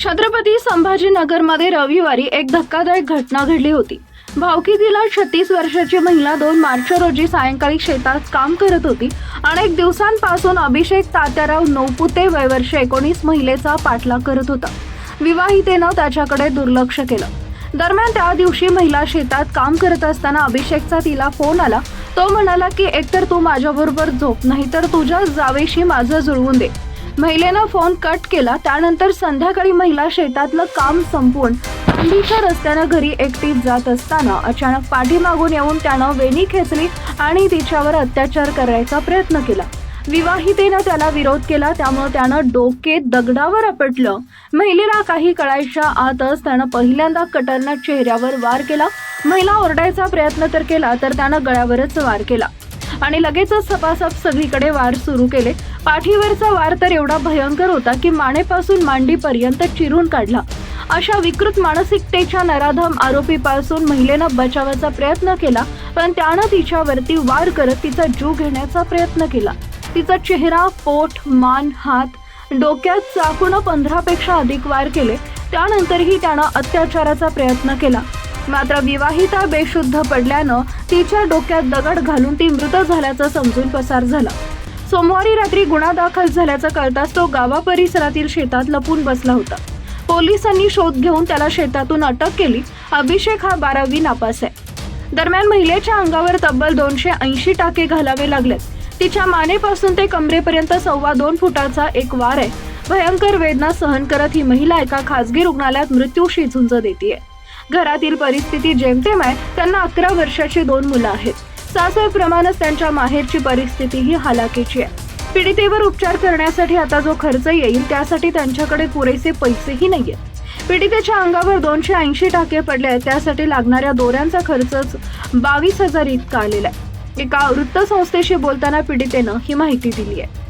छत्रपती संभाजीनगरमध्ये रविवारी एक धक्कादायक घटना घडली होती. भावकीतील छत्तीस वर्षाची महिला दोन मार्च रोजी सायंकाळी शेतात काम करत होती. अनेक दिवसांपासून अभिषेक तात्याराव नौपुते वयवर्ष एकोणीस महिलेचा पाठलाग करत होता. विवाहितेनं त्याच्याकडे दुर्लक्ष केलं. दरम्यान त्या दिवशी महिला शेतात काम करत असताना अभिषेकचा तिला फोन आला. तो म्हणाला की एकतर तू माझ्याबरोबर झोप नाही तर तुझ्या जावेशी माझं जुळवून दे. महिलेनं फोन कट केला. त्यानंतर संध्याकाळी महिला शेतातलं काम संपवून थंडीच्या रस्त्यानं घरी एकटी जात असताना अचानक पाठीमागून येऊन त्यानं वेणी खेचली आणि तिच्यावर अत्याचार करायचा प्रयत्न केला. विवाहितेनं त्याला विरोध केला त्यामुळे त्यानं डोके दगडावर आपटलं. महिलेला काही कळायच्या आतच त्यानं पहिल्यांदा कटरनं चेहऱ्यावर वार केला. महिला ओरडायचा प्रयत्न तर केला तर त्यानं गळ्यावरच वार केला. आणि लगेचच सपासप सगळीकडे वार सुरू केले. पाठीवरचा वार तर एवढा भयंकर होता की मानेपासून मांडीपर्यंत चिरून काढला. अशा विकृत मानसिकतेच्या नराधम आरोपीपासून महिलेनं बचावाचा प्रयत्न केला पण त्यानं तिच्यावरती वार करत तिचा जीव घेण्याचा प्रयत्न केला. तिचा चेहरा पोट मान हात डोक्यात चाकून पंधरापेक्षा अधिक वार केले. त्यानंतरही त्यानं अत्याचाराचा प्रयत्न केला. मात्र विवाहिता बेशुद्ध पडल्यानं तिच्या डोक्यात दगड घालून ती मृत झाल्याचं समजून पसार झाला. सोमवारी रात्री गुन्हा दाखल झाल्याचं कळताच तो गावा परिसरातील शेतात लपून बसला होता. पोलिसांनी शोध घेऊन त्याला शेतातून अटक केली. अभिषेक हा बारावी नापास आहे. दरम्यान महिलेच्या अंगावर तब्बल दोनशे ऐंशी टाके घालावे लागलेत. तिच्या मानेपासून ते कमरेपर्यंत सव्वा दोन फुटाचा एक वार आहे. भयंकर वेदना सहन करत ही महिला एका खासगी रुग्णालयात मृत्यूशी झुंज देते घरातील परिस्थिती जेमतेम आहे त्यांना अकरा वर्षाची दोन मुलं आहेत. सासरप्रमाणेच त्यांच्या माहेरची परिस्थितीही हालाकीची आहे. पीडितेवर उपचार करण्यासाठी आता जो खर्च येईल त्यासाठी त्यांच्याकडे पुरेसे पैसेही नाही आहेत पीडितेच्या अंगावर दोनशे ऐंशी टाके पडले आहेत त्यासाठी लागणाऱ्या दोऱ्यांचा खर्चच बावीस हजार इतका आलेला आहे. एका वृत्तसंस्थेशी बोलताना पीडितेनं ही माहिती दिली आहे.